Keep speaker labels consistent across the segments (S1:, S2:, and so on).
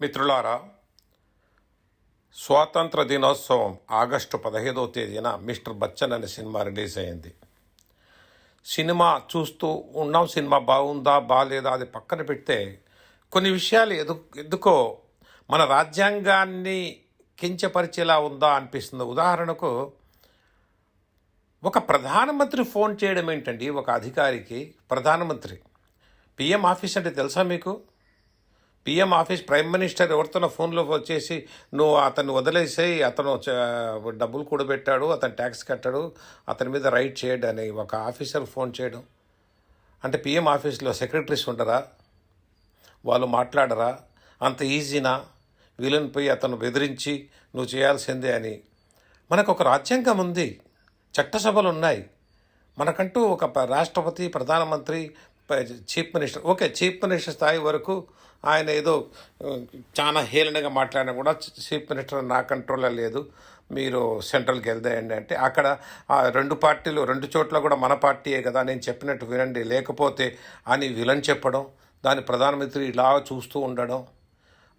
S1: మిత్రులారా స్వాతంత్ర దినోత్సవం ఆగస్టు పదహైదవ తేదీన మిస్టర్ బచ్చన్ అనే సినిమా రిలీజ్ అయింది. సినిమా చూస్తూ ఉన్నాం సినిమా బాగుందా బాగాలేదా అది పక్కన పెడితే కొన్ని విషయాలు ఎదు ఎందుకో మన రాజ్యాంగాన్ని కించపరిచేలా ఉందా అనిపిస్తుంది. ఉదాహరణకు ఒక ప్రధానమంత్రి ఫోన్ చేయడం ఏంటండి? ఒక అధికారికి ప్రధానమంత్రి పిఎం ఆఫీస్ అంటే తెలుసా మీకు? పిఎం ఆఫీస్ ప్రైమ్ మినిస్టర్ ఎవరితోనో ఫోన్లో వచ్చేసి నువ్వు అతన్ని వదిలేసేయి అతను డబ్బులు కూడబెట్టాడు అతను ట్యాక్స్ కట్టాడు అతని మీద రైట్ చేయడు అని ఒక ఆఫీసర్ ఫోన్ చేయడం. అంటే పిఎం ఆఫీస్లో సెక్రటరీస్ ఉండరా? వాళ్ళు మాట్లాడరా? అంత ఈజీనా? వీళ్ళని పోయి అతను బెదిరించి నువ్వు చేయాల్సిందే అని. మనకు ఒక రాజ్యాంగం ఉంది. చట్టసభలు ఉన్నాయి. మనకంటూ ఒక రాష్ట్రపతి ప్రధానమంత్రి chief minister. Okay chief minister స్థాయి వరకు ఆయన ఏదో చాలా హేళనగా మాట్లాడినా కూడా చీఫ్ మినిస్టర్ నా కంట్రోల్లో లేదు. మీరు సెంట్రల్కి వెళ్దాయండి అంటే అక్కడ ఆ రెండు పార్టీలు రెండు చోట్ల కూడా మన పార్టీయే కదా నేను చెప్పినట్టు వినండి. లేకపోతే అని విలన్ చెప్పడం దాని ప్రధానమంత్రి ఇలా చూస్తూ ఉండడం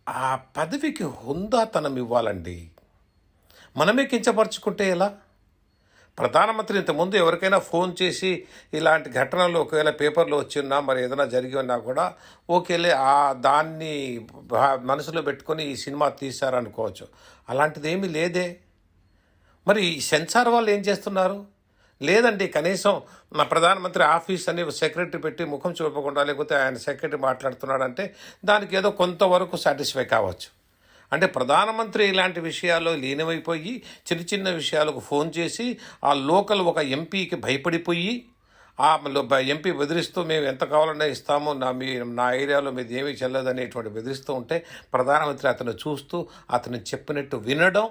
S1: ఆ పదవికి హుందాతనం ఇవ్వాలండి. మనమే కించపరుచుకుంటే ఎలా? ప్రధానమంత్రి ఇంతకుముందు ఎవరికైనా ఫోన్ చేసి ఇలాంటి ఘటనలు ఒకవేళ పేపర్లో వచ్చి ఉన్నా మరి ఏదైనా జరిగి ఉన్నా కూడా ఓకేలే ఆ దాన్ని మనసులో పెట్టుకొని ఈ సినిమా తీశారనుకోవచ్చు. అలాంటిది ఏమీ లేదే. మరి ఈ సెన్సార్ వాళ్ళు ఏం చేస్తున్నారు? లేదండి కనీసం నా ప్రధానమంత్రి ఆఫీస్ అని సెక్రటరీ పెట్టి ముఖం చూపకుండా లేకపోతే ఆయన సెక్రటరీ మాట్లాడుతున్నాడంటే దానికి ఏదో కొంతవరకు సాటిస్ఫై కావచ్చు. అంటే ప్రధానమంత్రి ఇలాంటి విషయాల్లో లీనమైపోయి చిన్న చిన్న విషయాలకు ఫోన్ చేసి ఆ లోకల్ ఒక ఎంపీకి భయపడిపోయి ఆ ఎంపీ బెదిరిస్తూ మేము ఎంత కావాలన్నా ఇస్తామో నా మీ నా ఏరియాలో మీది ఏమీ చెల్లదనేటువంటి బెదిరిస్తూ ఉంటే ప్రధానమంత్రి అతను చూస్తూ అతను చెప్పినట్టు వినడం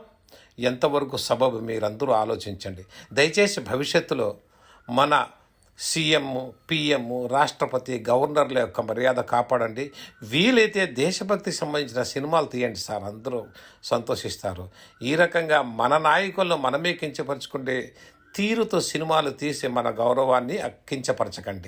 S1: ఎంతవరకు సబబు మీరందరూ ఆలోచించండి. దయచేసి భవిష్యత్తులో మన సీఎం పిఎం రాష్ట్రపతి గవర్నర్ల యొక్క మర్యాద కాపాడండి. వీలైతే దేశభక్తి సంబంధించిన సినిమాలు తీయండి సార్. అందరూ సంతోషిస్తారు. ఈ రకంగా మన నాయకులను మనమే కించపరచుకుంటే తీరుతో సినిమాలు తీసి మన గౌరవాన్ని కించపరచకండి.